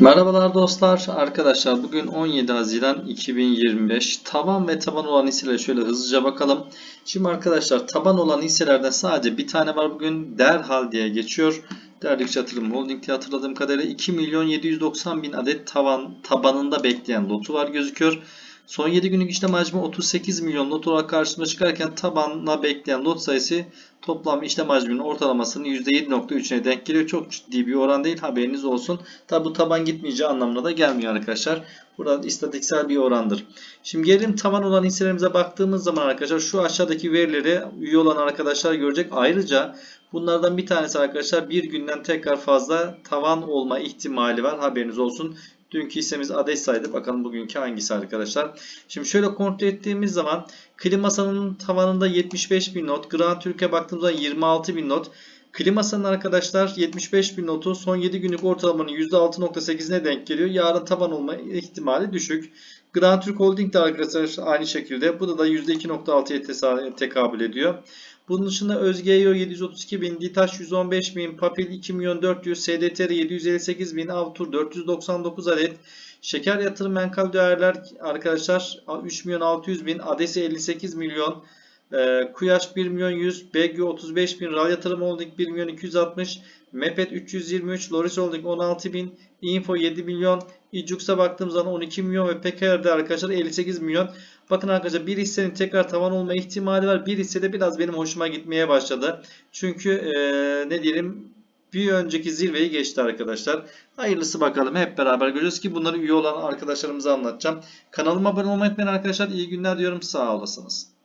Merhabalar dostlar. Arkadaşlar bugün 17 Haziran 2025. Taban ve taban olan hisselere şöyle hızlıca bakalım. Şimdi arkadaşlar taban olan hisselerden sadece bir tane var bugün. Derhal diye geçiyor. Derdikçe Yatırım Holding diye hatırladığım kadarıyla 2 milyon 790 bin adet tavan, tabanında bekleyen lotu var gözüküyor. Son 7 günlük işlem hacmi 38 milyon lot olarak karşımıza çıkarken tabanla bekleyen lot sayısı toplam işlem hacminin ortalamasının %7.3'üne denk geliyor. Çok ciddi bir oran değil haberiniz olsun. Tabi bu taban gitmeyeceği anlamına da gelmiyor arkadaşlar. Burada istatistiksel bir orandır. Şimdi gelelim taban olan hisselerimize baktığımız zaman arkadaşlar şu aşağıdaki verileri üye olan arkadaşlar görecek. Ayrıca bunlardan bir tanesi arkadaşlar bir günden tekrar fazla tavan olma ihtimali var haberiniz olsun. Dünkü hissemiz Adesa'ydı. Bakalım bugünkü hangisi arkadaşlar. Şimdi şöyle kontrol ettiğimiz zaman Klimasa'nın tavanında 75 bin not. Grand Türkiye baktığımızda 26 bin not. Klimasa'nın arkadaşlar 75 bin notu son 7 günlük ortalamanın %6.8'ine denk geliyor. Yarın taban olma ihtimali düşük. Grand Türk Holding de arkadaşlar aynı şekilde. Bu da da %2.6'ya tekabül ediyor. Bunun dışında Özgeyo 732 bin, Ditaş 115 bin, Papil 2 milyon 400, SDTR 758 bin, Avtur 499 adet, Şeker Yatırım Menkal Değerler arkadaşlar 3 milyon 600 bin, Adesi 58 milyon, e, Kuyaş 1 milyon 100, BG 35 bin, Ral Yatırım Holding 1 milyon 260, Mepet 323, Loris Holding 16 bin, Info 7 milyon, İcux'a baktığımız zaman 12 milyon ve PKR'de arkadaşlar 58 milyon. Bakın arkadaşlar bir hissenin tekrar tavan olma ihtimali var. Bir hissede biraz benim hoşuma gitmeye başladı. Çünkü ee, ne diyelim bir önceki zirveyi geçti arkadaşlar. Hayırlısı bakalım hep beraber göreceğiz ki bunları üye olan arkadaşlarımıza anlatacağım. Kanalıma abone olmayı unutmayın arkadaşlar. İyi günler diyorum. Sağ olasınız.